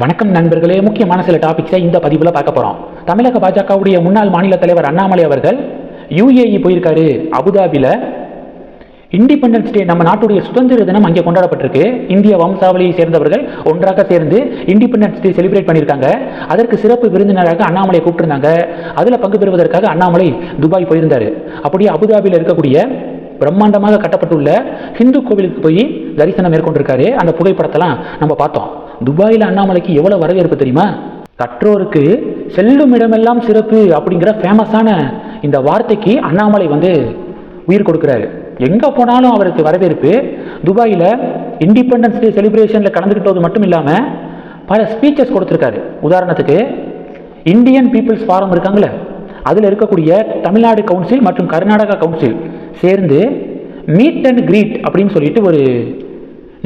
வணக்கம் நண்பர்களே. முக்கியமான சில டாபிக்ஸை இந்த பதிவில் பார்க்க போகிறோம் தமிழக பாஜகவுடைய முன்னாள் மாநில தலைவர் அண்ணாமலை அவர்கள் யுஏஇ போயிருக்காரு அபுதாபியில் இண்டிபெண்டன்ஸ் டே நம்ம நாட்டுடைய சுதந்திர தினம் அங்கே கொண்டாடப்பட்டிருக்கு. இந்திய வம்சாவளியை சேர்ந்தவர்கள் ஒன்றாக சேர்ந்து இண்டிபெண்டன்ஸ் டே செலிப்ரேட் பண்ணியிருக்காங்க. அதற்கு சிறப்பு விருந்தினராக அண்ணாமலை கூப்பிட்டுருந்தாங்க. அதில் பங்கு பெறுவதற்காக அண்ணாமலை துபாய் போயிருந்தார். அப்படியே அபுதாபியில் இருக்கக்கூடிய பிரம்மாண்டமாக கட்டப்பட்டுள்ள ஹிந்து கோவிலுக்கு போய் தரிசனம் மேற்கொண்டிருக்காரு. அந்த புகைப்படத்தெல்லாம் நம்ம பார்த்தோம். துபாயில் அண்ணாமலைக்கு எவ்வளோ வரவேற்பு தெரியுமா? கற்றோருக்கு செல்லும் இடமெல்லாம் சிறப்பு அப்படிங்கிற ஃபேமஸான இந்த வார்த்தைக்கு அண்ணாமலை வந்து உயிர் கொடுக்குறாரு. எங்கே போனாலும் அவருக்கு வரவேற்பு. துபாயில் இண்டிபெண்டன்ஸ் டே செலிப்ரேஷனில் கலந்துக்கிட்டது மட்டும் இல்லாமல் பல ஸ்பீச்சஸ் கொடுத்துருக்காரு. உதாரணத்துக்கு இந்தியன் பீப்புள்ஸ் ஃபாரம் இருக்காங்களே அதில் இருக்கக்கூடிய தமிழ்நாடு கவுன்சில் மற்றும் கர்நாடகா கவுன்சில் சேர்ந்து மீட் அண்ட் கிரீட் அப்படின்னு சொல்லிட்டு ஒரு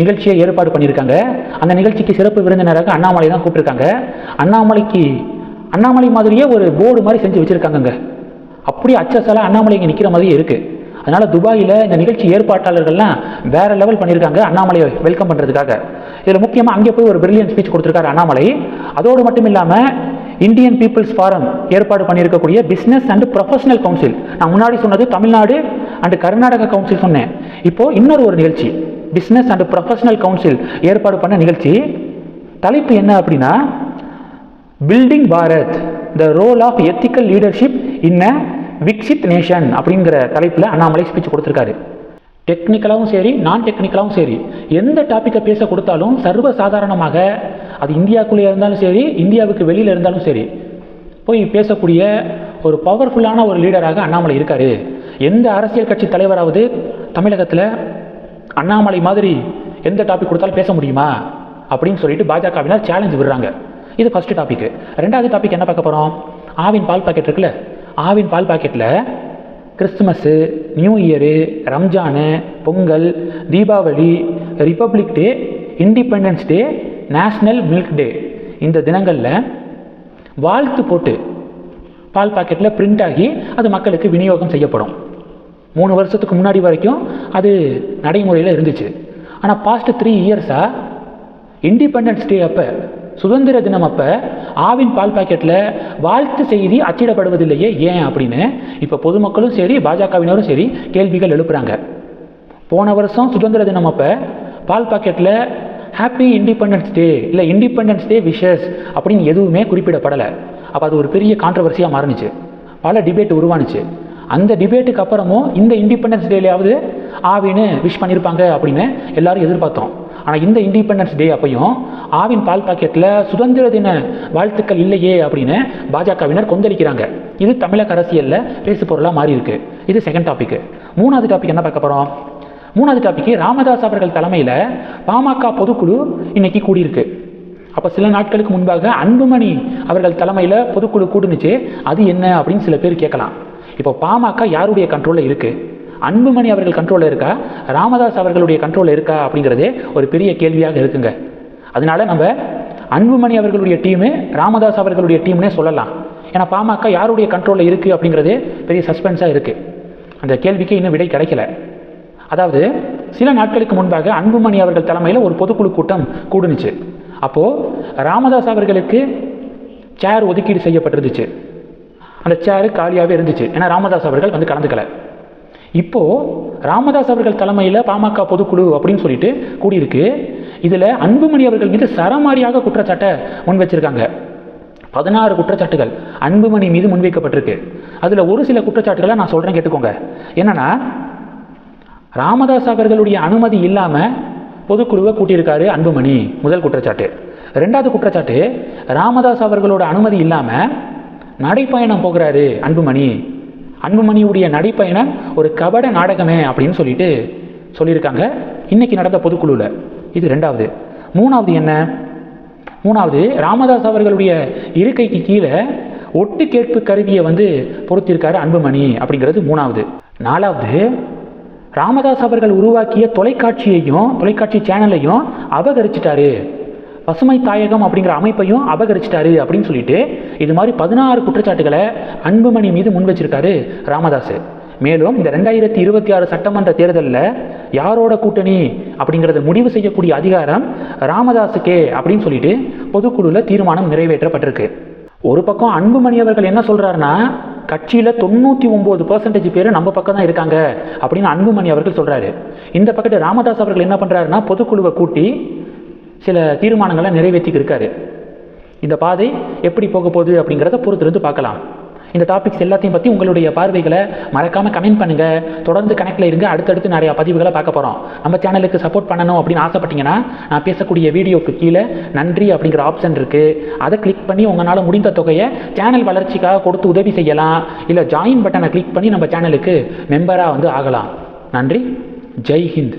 நிகழ்ச்சியை ஏற்பாடு பண்ணியிருக்காங்க. அந்த நிகழ்ச்சிக்கு சிறப்பு விருந்தினராக அண்ணாமலை தான் கூப்பிட்டுருக்காங்க. அண்ணாமலைக்கு அண்ணாமலை மாதிரியே ஒரு போர்டு மாதிரி செஞ்சு வச்சுருக்காங்கங்க. அப்படியே அச்சசலாக அண்ணாமலை இங்கே நிற்கிற மாதிரியே இருக்குது அதனால் துபாயில் இந்த நிகழ்ச்சி ஏற்பாட்டாளர்கள்லாம் வேறு லெவல் பண்ணியிருக்காங்க அண்ணாமலையை வெல்கம் பண்ணுறதுக்காக இதில் முக்கியமாக அங்கே போய் ஒரு பிரில்லியன் ஸ்பீச் கொடுத்துருக்காரு அண்ணாமலை. அதோடு மட்டும் இல்லாமல் இந்தியன் பீப்புள்ஸ் ஃபாரம் ஏற்பாடு பண்ணியிருக்கக்கூடிய பிஸ்னஸ் அண்ட் ப்ரொஃபஷனல் கவுன்சில் நான் முன்னாடி சொன்னது தமிழ்நாடு அண்ட் கர்நாடகா கவுன்சில் சொன்னேன் இப்போது இன்னொரு ஒரு நிகழ்ச்சி பிஸ்னஸ் அண்ட் ப்ரொஃபஷனல் கவுன்சில் ஏற்பாடு பண்ண நிகழ்ச்சி. தலைப்பு என்ன அப்படின்னா building Bharat the role of ethical leadership in a Viksit nation அப்படிங்கிற தலைப்பில் அண்ணாமலை ஸ்பீச் கொடுத்துருக்காரு. டெக்னிக்கலாகவும் சரி நான் டெக்னிக்கலாகவும் சரி எந்த டாப்பிக்கை பேச கொடுத்தாலும் சர்வ சாதாரணமாக அது இந்தியாவுக்குள்ளே இருந்தாலும் சரி இந்தியாவுக்கு வெளியில் இருந்தாலும் சரி போய் பேசக்கூடிய ஒரு பவர்ஃபுல்லான ஒரு லீடராக அண்ணாமலை இருக்கார். எந்த அரசியல் கட்சி தலைவராவது தமிழகத்தில் அண்ணாமலை மாதிரி எந்த டாபிக் கொடுத்தாலும் பேச முடியுமா? அப்படின்னு சொல்லிட்டு பாஜகவினர் சேலஞ்ச் விடுறாங்க. இது ஃபஸ்ட்டு டாபிக் ரெண்டாவது டாபிக் என்ன பார்க்க போகிறோம் ஆவின் பால் பாக்கெட் இருக்குல்ல? ஆவின் பால் பாக்கெட்டில் Christmas New Year Ramzan Pongal Deepavali Republic Day Independence Day National Milk Day இந்த தினங்களில் வாழ்த்து போட்டு பால் பாக்கெட்டில் பிரிண்ட் ஆகி அது மக்களுக்கு விநியோகம் செய்யப்படும். மூணு வருஷத்துக்கு முன்னாடி வரைக்கும் அது நடைமுறையில் இருந்துச்சு. ஆனால் பாஸ்ட் த்ரீ இயர்ஸாக இண்டிபெண்டன்ஸ் டே அப்போ சுதந்திர தினம் அப்போ ஆவின் பால் பாக்கெட்டில் வாழ்த்து செய்தி அச்சிடப்படுவதில்லையே ஏன் அப்படின்னு இப்போ பொதுமக்களும் சரி பாஜகவினரும் சரி கேள்விகள் எழுப்புறாங்க. போன வருஷம் சுதந்திர தினம் அப்போ பால் பாக்கெட்டில் ஹாப்பி இண்டிபெண்டன்ஸ் டே இல்லை இண்டிபெண்டன்ஸ் டே விஷஸ் அப்படின்னு எதுவுமே குறிப்பிடப்படலை. அப்போ அது ஒரு பெரிய கான்ட்ரவர்சியாக மாறுனுச்சு. பல டிபேட் உருவானுச்சு. அந்த டிபேட்டுக்கு அப்புறமும் இந்த இண்டிபெண்டன்ஸ் டேலையாவது ஆவின்னு விஷ் பண்ணியிருப்பாங்க அப்படின்னு எல்லாரும் எதிர்பார்த்தோம். ஆனால் இந்த இண்டிபெண்டன்ஸ் டே அப்பையும் ஆவின் பால் பாக்கெட்டில் சுதந்திர தின வாழ்த்துக்கள் இல்லையே அப்படின்னு பாஜகவினர் கொந்தளிக்கிறாங்க. இது தமிழக அரசியலில் பேசு பொருளாக மாறி இருக்கு இது செகண்ட் டாபிக் மூணாவது டாபிக் என்ன பார்க்க போகிறோம் மூணாவது டாபிக் ராமதாஸ் அவர்கள் தலைமையில் பாமக பொதுக்குழு இன்னைக்கு கூடியிருக்கு. அப்போ சில நாட்களுக்கு முன்பாக அன்புமணி அவர்கள் தலைமையில் பொதுக்குழு கூடுனுச்சு. அது என்ன அப்படின்னு சில பேர் கேட்கலாம். இப்போ பாமக யாருடைய கண்ட்ரோலில் இருக்குது அன்புமணி அவர்கள் கண்ட்ரோலில் இருக்கா? ராமதாஸ் அவர்களுடைய கண்ட்ரோலில் இருக்கா? அப்படிங்கிறதே ஒரு பெரிய கேள்வியாக இருக்குங்க. அதனால நம்ம அன்புமணி அவர்களுடைய டீமு ராமதாஸ் அவர்களுடைய டீம்னே சொல்லலாம். ஏன்னா பாமக யாருடைய கண்ட்ரோலில் இருக்குது அப்படிங்கிறதே பெரிய சஸ்பென்ஸாக இருக்குது அந்த கேள்விக்கு இன்னும் விடை கிடைக்கல. அதாவது சில நாட்களுக்கு முன்பாக அன்புமணி அவர்கள் தலைமையில் ஒரு பொதுக்குழு கூட்டம் கூடுனுச்சு. அப்போது ராமதாஸ் அவர்களுக்கு சேர் ஒதுக்கீடு செய்யப்பட்டிருந்துச்சு. அந்த சேரு காலியாகவே இருந்துச்சு. ஏன்னா ராமதாஸ் அவர்கள் வந்து கலந்துக்கல. இப்போது ராமதாஸ் அவர்கள் தலைமையில் பாமக பொதுக்குழு அப்படின்னு சொல்லிட்டு கூடியிருக்கு. இதில் அன்புமணி அவர்கள் மீது சரமாரியாக குற்றச்சாட்டை முன் வச்சிருக்காங்க பதினாறு குற்றச்சாட்டுகள் அன்புமணி மீது முன்வைக்கப்பட்டிருக்கு. அதில் ஒரு சில குற்றச்சாட்டுகளை நான் சொல்கிறேன் கேட்டுக்கோங்க. என்னென்னா ராமதாஸ் அவர்களுடைய அனுமதி இல்லாமல் பொதுக்குழுவை கூட்டியிருக்காரு அன்புமணி முதல் குற்றச்சாட்டு. ரெண்டாவது குற்றச்சாட்டு ராமதாஸ் அவர்களோட அனுமதி இல்லாமல் நடைப்பயணம் போகிறாரு அன்புமணி. அன்புமணியுடைய நடைப்பயணம் ஒரு கபட நாடகமே அப்படின்னு சொல்லிட்டு சொல்லியிருக்காங்க. இன்னைக்கு நடந்த பொதுக்குழுவில் இது ரெண்டாவது. மூணாவது என்ன? மூணாவது ராமதாஸ் அவர்களுடைய இருக்கைக்கு கீழே ஒட்டு கேட்பு கருவியை வந்து பொருத்தியிருக்காரு அன்புமணி அப்படிங்கிறது மூணாவது. நாலாவது ராமதாஸ் அவர்கள் உருவாக்கிய தொலைக்காட்சியையும் தொலைக்காட்சி சேனலையும் அபகரிச்சிட்டாரு. பசுமை தாயகம் அப்படிங்கிற அமைப்பையும் அபகரிச்சிட்டாரு அப்படின்னு சொல்லிட்டு இது மாதிரி பதினாறு குற்றச்சாட்டுகளை அன்புமணி மீது முன் வச்சிருக்காரு ராமதாஸ் மேலும் இந்த ரெண்டாயிரத்தி இருபத்தி ஆறு சட்டமன்ற தேர்தலில் யாரோட கூட்டணி அப்படிங்கிறத முடிவு செய்யக்கூடிய அதிகாரம் ராமதாஸுக்கே அப்படின்னு சொல்லிட்டு பொதுக்குழுவில் தீர்மானம் நிறைவேற்றப்பட்டிருக்கு. ஒரு பக்கம் அன்புமணி அவர்கள் என்ன சொல்கிறாருன்னா கட்சியில் தொண்ணூற்றி ஒம்பது பர்சன்டேஜ் பேர் நம்ம பக்கம் தான் இருக்காங்க அப்படின்னு அன்புமணி அவர்கள் சொல்கிறாரு இந்த பக்கத்து ராமதாஸ் அவர்கள் என்ன பண்ணுறாருன்னா பொதுக்குழுவை கூட்டி சில தீர்மானங்களை நிறைவேற்றிக்கு இருக்காரு இந்த பாதை எப்படி போக போகுது அப்படிங்கிறத பொறுத்திருந்து பார்க்கலாம். இந்த டாபிக்ஸ் எல்லாத்தையும் பற்றி உங்களுடைய பார்வைகளை மறக்காமல் கமெண்ட் பண்ணுங்கள் தொடர்ந்து கனெக்டில் இருங்க. அடுத்தடுத்து நிறையா பதிவுகளை பார்க்க போகிறோம் நம்ம சேனலுக்கு சப்போர்ட் பண்ணணும் அப்படின்னு ஆசைப்பட்டீங்கன்னா நான் பேசக்கூடிய வீடியோக்கு கீழே நன்றி அப்படிங்கிற ஆப்ஷன் இருக்குது அதை கிளிக் பண்ணி உங்களால் முடிந்த தொகையை சேனல் வளர்ச்சிக்காக கொடுத்து உதவி செய்யலாம். இல்லை ஜாயின் பட்டனை கிளிக் பண்ணி நம்ம சேனலுக்கு மெம்பராக வந்து ஆகலாம். நன்றி. ஜெய் ஹிந்த்.